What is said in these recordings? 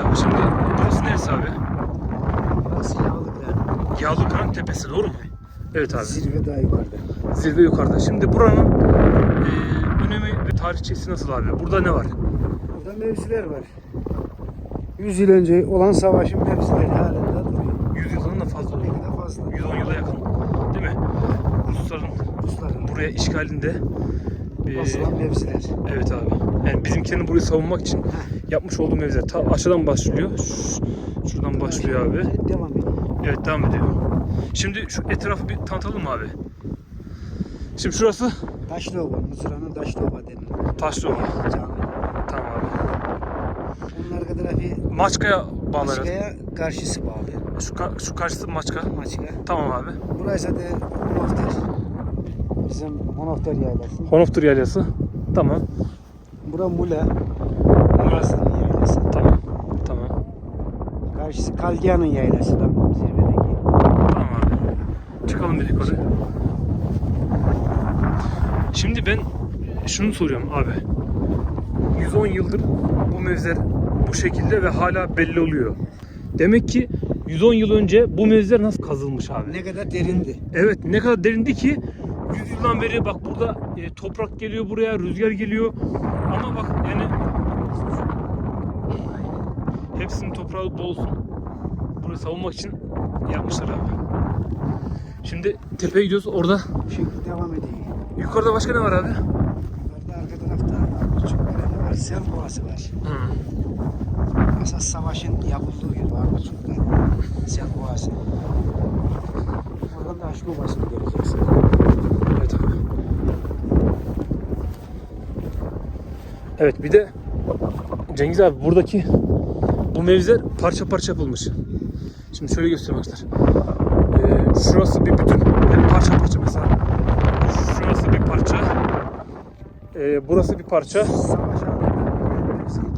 Abi şimdi burası neresi abi? Burası Yağlıklar. Yağlıkıran Tepesi doğru mu? Evet abi. Zirve daha yukarıda. Zirve yukarıda. Şimdi buranın e, önemi ve tarihçesi nasıl abi? Burada ne var? Burada mevziler var. 100 yıl önce olan savaşın mevzileri halinde duruyor. 100 yıldan da fazla oluyor. Fazla. 110 yıla yakın. Değil mi? Rusların Rusların buraya işgalinde basılan mevziler. Evet abi. Yani bizimkilerin burayı savunmak için yapmış olduğu mevziler. Ta aşağıdan başlıyor. Şuradan başlıyor abi. Devam ediyor. Evet devam ediyor. Şimdi şu etrafı bir tanıtalım abi? Şimdi şurası Taşlıova, Mızra'nın Taşlıova denilen Taşlıova. cami. Tamam abi. Onun arka tarafı Maçka'ya bağlı. Maçka'ya karşısı bağlı. Şu, ka- şu karşısı Maçka. Maçka. Tamam abi. Burası da Monofter. Bizim Monofter yaylası. Honoftur yaylası. Tamam. Bura Mula. Burasının yaylası. Tamam. Tamam. Karşısı Kaldia'nın yaylası da zirvedeki. Tamam abi. Çıkalım dedik oraya. Şimdi ben şunu soruyorum abi. 110 yıldır bu mevziler bu şekilde ve hala belli oluyor. Demek ki 110 yıl önce bu mevziler nasıl kazılmış abi? Ne kadar derindi. Evet ne kadar derindi ki 100 yıldan beri bak burada e, toprak geliyor buraya, rüzgar geliyor. Ama bak yani hepsinin toprağı bol olsun. Burayı savunmak için yapmışlar abi. Şimdi tepeye gidiyoruz. Orada Şimdi devam ediyor. yukarıda başka ne var abi? Yukarıda arka tarafta küçük bir ne var? Sel boğası var. Hı. Esas savaşın yapıldığı yer var Arnavutlu'da. Sel boğası. Oradan da Aşk Ovası'nı göreceksin. Evet abi. Evet bir de Cengiz abi buradaki bu mevziler parça parça yapılmış. Şimdi şöyle göstereyim arkadaşlar. Ee, şurası bir bütün. Hep parça parça mesela. Şurası bir parça. Ee, burası bir parça.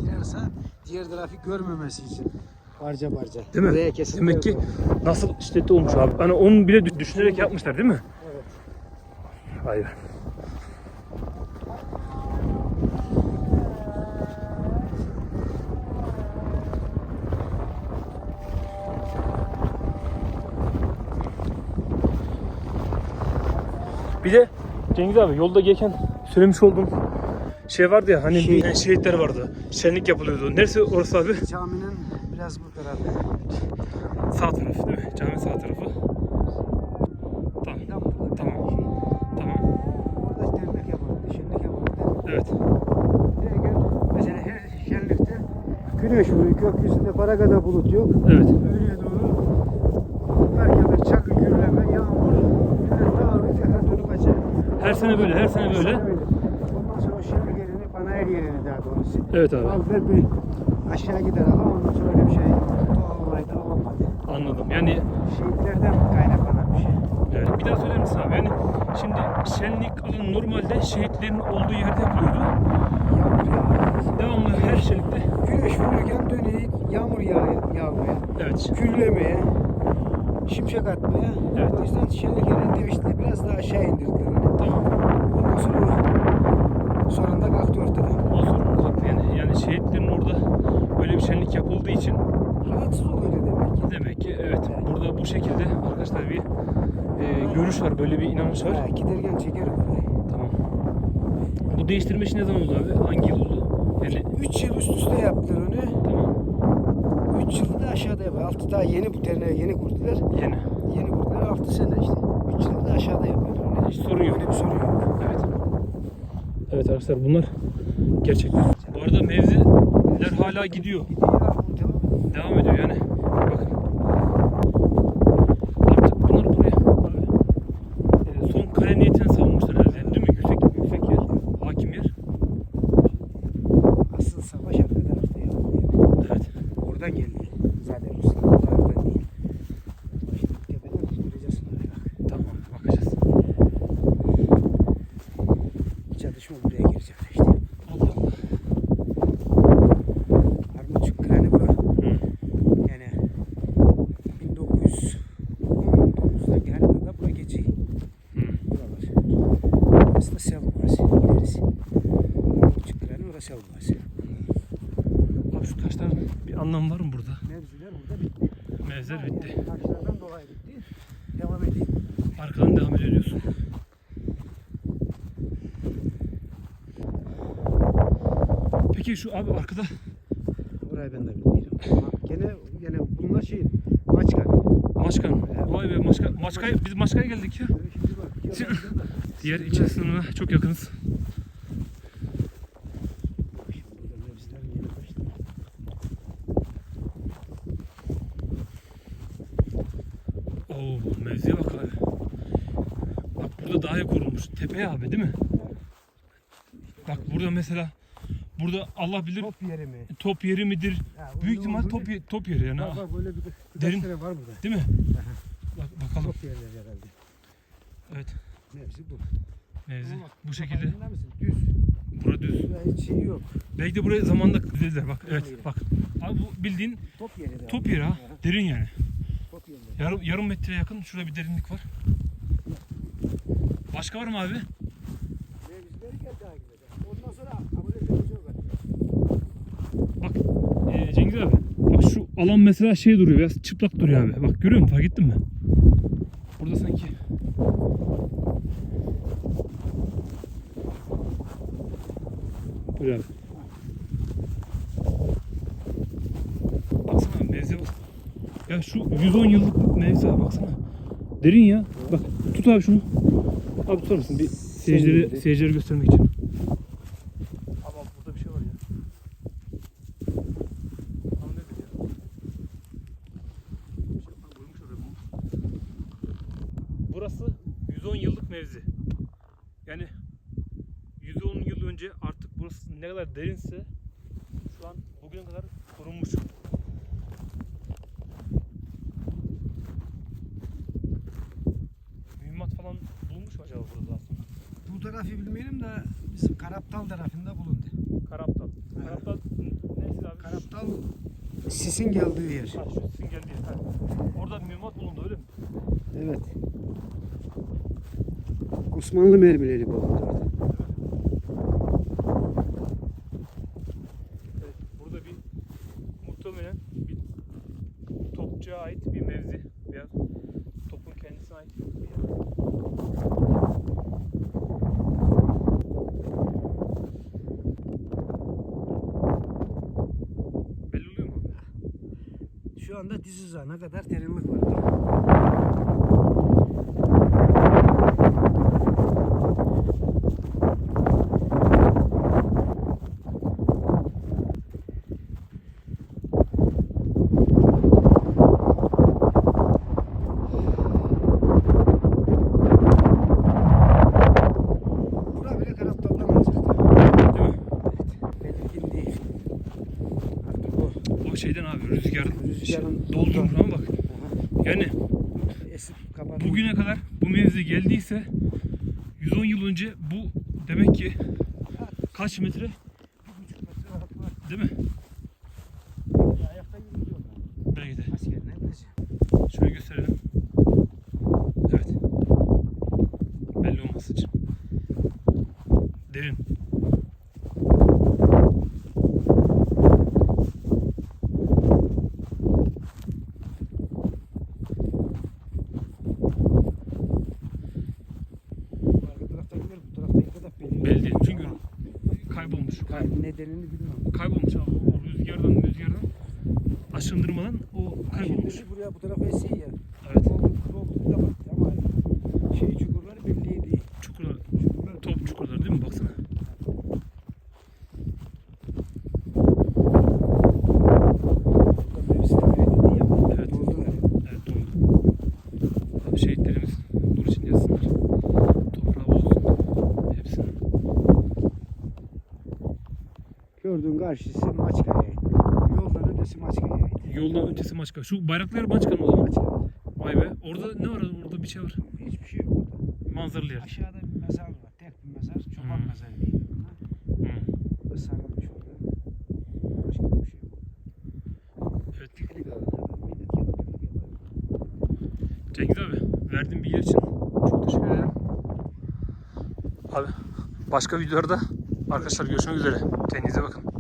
Girerse diğer tarafı görmemesi için. Parça parça. Değil mi? Buraya kesin Demek ki nasıl işletli olmuş abi. Hani onu bile dü- düşünerek yapmışlar değil mi? Evet. Hayır. Bir de Cengiz abi yolda gelirken söylemiş olduğum şey vardı ya hani Şehit. bir şehitler vardı. Şenlik yapılıyordu. Neresi orası abi? Caminin biraz bu tarafı. Sağ tarafı değil mi? Cami sağ tarafı. Tamam. Tam burada. Tamam. Tamam. Orada dernek yapıldı, şenlik yapıldı. Evet. Bir gün mesela her şenlikte güneş vuruyor, gökyüzünde para kadar bulut yok. Evet. Öğleye Her sene böyle, her sene böyle. Ondan sonra o şenlik yerini, panayır yerini daha doğrusu. Evet abi. Aldılar bir aşağı gider ama ondan sonra öyle bir şey doğal olayda olmadı. Anladım. Yani Şehitlerden kaynaklanan bir şey. evet. bir daha söyler misin abi? Yani şimdi şenlik alanı normalde şehitlerin olduğu yerde yapılıyordu. Yağmur yağıyor. Devamlı her şenlikte. Güneş vururken dönüyor, yağmur yağıyor, yağmaya. Evet. Küllemeye, şimşek atmaya. Evet. O yüzden şenlik yerini değişti. Biraz daha aşağı indirdiler. Tamam. Ondan sonra sonunda kalktı ortadan. O sorun kalktı. Yani, yani şehitlerin orada böyle bir şenlik yapıldığı için Rahatsız oluyor demek ki. demek ki evet burada bu şekilde arkadaşlar bir e, görüş var. Böyle bir inanış var. Ha, giderken çekerim. Tamam. Bu değiştirme işi ne zaman oldu abi? Hangi yıl oldu? Yani 3 yıl üst üste yaptılar onu. tamam. 3 yılda da aşağıda yapıyor. 6 daha yeni bu derneği yeni kurdular. Yeni. Yeni kurdular 6 sene işte. 3 yılda aşağıda yapıyor. onu. Hiç sorun yok. Öyle bir sorun yok. Evet. Evet arkadaşlar bunlar gerçekten. Bu arada mevziler hala gidiyor. Gidiyor. Devam ediyor yani. Bakın. Artık bunlar buraya abi, e, son kale niyetine savunmuşlar herhalde. Değil mi? Yüksek, yüksek yer. Hakim yer. Asıl savaş arka tarafta yapılıyor. Evet. Oradan geldi. Zaten Ruslar bu taraftan değil. Başta tepeden göreceğiz bunları bak. Tamam bakacağız. Çatışma buraya girecek işte. Allah Allah. Armutçuk kreni bu. Hı. Yani 1919'da galiba da bura geçiyor. Buralar. Aslında sel burası. İlerisi. Armutçuk kreni orası sel burası. Abi Şu taşların bir anlamı var mı burada? Mevziler burada bitti. Mevzer bitti. Yani taşlardan dolayı bitti. Devam edeyim. Arkadan devam ediyorsun. Peki şu abi arkada Burayı ben de bilmiyorum. Ama gene gene bunlar şey Maçka. Maçkan. Vay be Maçka. Maçka'ya, biz Maçka'ya geldik ya. Şimdi bak. Şimdi- yabancı da. Diğer ilçe sınırına çok yakınız. Şimdi burada mevziler yeni başladı. Oo mevziye bak abi. Bak burada daha iyi korunmuş. Tepeye abi değil mi? Bak burada mesela burada Allah bilir Top yeri mi? top yeri midir? Ha, Büyük ihtimal top, ye- top yeri yani. Bak ha. bak böyle bir Derin. Derin. var burada. Değil mi? Bak bakalım. Top yerleri herhalde. Evet. Mevzi bu. Mevzi Ama bak, bu şekilde. farkında mısın? Düz. Bura düz. Burada hiç şey yok. Belki de buraya zamanla dediler bak. Evet bak. Abi bu bildiğin Top yeri de. top yeri ha. Derin yani. Top yerleri. Yarım, yarım metreye yakın şurada bir derinlik var. Başka var mı abi? Mevzileri gel daha güzel. Ondan sonra kabul edilecek var. Bak e, Cengiz abi. Bak şu alan mesela şey duruyor biraz çıplak duruyor abi. Bak görüyor musun fark ettin mi? Burada sanki. Böyle abi. Baksana mevze bak. Ya şu 110 yıllık mevze abi baksana. Derin ya. Bak tut abi şunu. Abi tutar mısın bir seyircileri, seyircileri göstermek için. Ama burada bir şey var ya. Tam nedir ya? Bir şey yapan koymuş oraya bunu. Burası 110 yıllık mevzi. Yani 110 yıl önce artık burası ne kadar derinse şu an bugüne kadar korunmuş. Mühimmat falan bulunmuş mu acaba burada sonra? Bu tarafı bilmeyelim de bizim Karaptal tarafında bulundu. Karaptal. Evet. Karaptal neresi abi? Karaptal sisin geldiği yer. Ha, şu sizin geldiği yer. Ha. Orada mühimmat bulundu öyle mi? Evet. Osmanlı mermileri bulundu orada. Evet, burada bir muhtemelen bir topçuya ait bir mevzi veya topun kendisine ait bir yer. Belli oluyor mu? Şu anda diz hizasına kadar derinlik var. Bura bile Karaptal'dan alacaktı. Değil mi? Belirgin değil. Artık o O şeyden abi rüzgar Rüzgarın- doldurmuş ama bak. Yani esip bugüne kadar bu mevzi geldiyse 110 yıl önce bu demek ki kaç metre değil mi? Ayakta yürüyorlar. Belki de. Şöyle gösterelim. Evet. Belli olması için. Derin. Arka tarafta gider, bu tarafta gider de belli. Belli değil. Çünkü kaybolmuş. Kay- Nedenini bilmem. Kaybolmuş abi. O rüzgardan rüzgardan aşındırmadan o kaybolmuş. Şimdi buraya bu tarafa esiyor ya. Evet. Doldu, doldu da bak ama şey çukurları belli değil. Çukurlar, Çukurlar top çukurları değil mi? Baksana. Burada mevsim dedi ya. Evet. Doldular. Evet doğru. Abi şehitlerimiz nur için yatsınlar. Toprağı bol olsun. Hepsine. Gördüğün karşısı Maçka'ya. Yoldan ötesi Maçka'ya. Yoldan ötesi Maçka. Şu bayraklar Maçka mı o zaman? Maçka. Vay be. Orada ne var? Orada bir şey var. Hiçbir şey yok orada. Manzaralı yer. Aşağıda bir mezar var. Tek bir mezar. Çoban Hmm. mezarı değil da sarılmış orada. Başka da bir şey yok. Evet. Piknik alanı. Millet gelip piknik yapar. Cengiz abi verdiğin bilgiler için çok teşekkür ederim. Abi başka videolarda arkadaşlar görüşmek üzere. Kendinize bakın.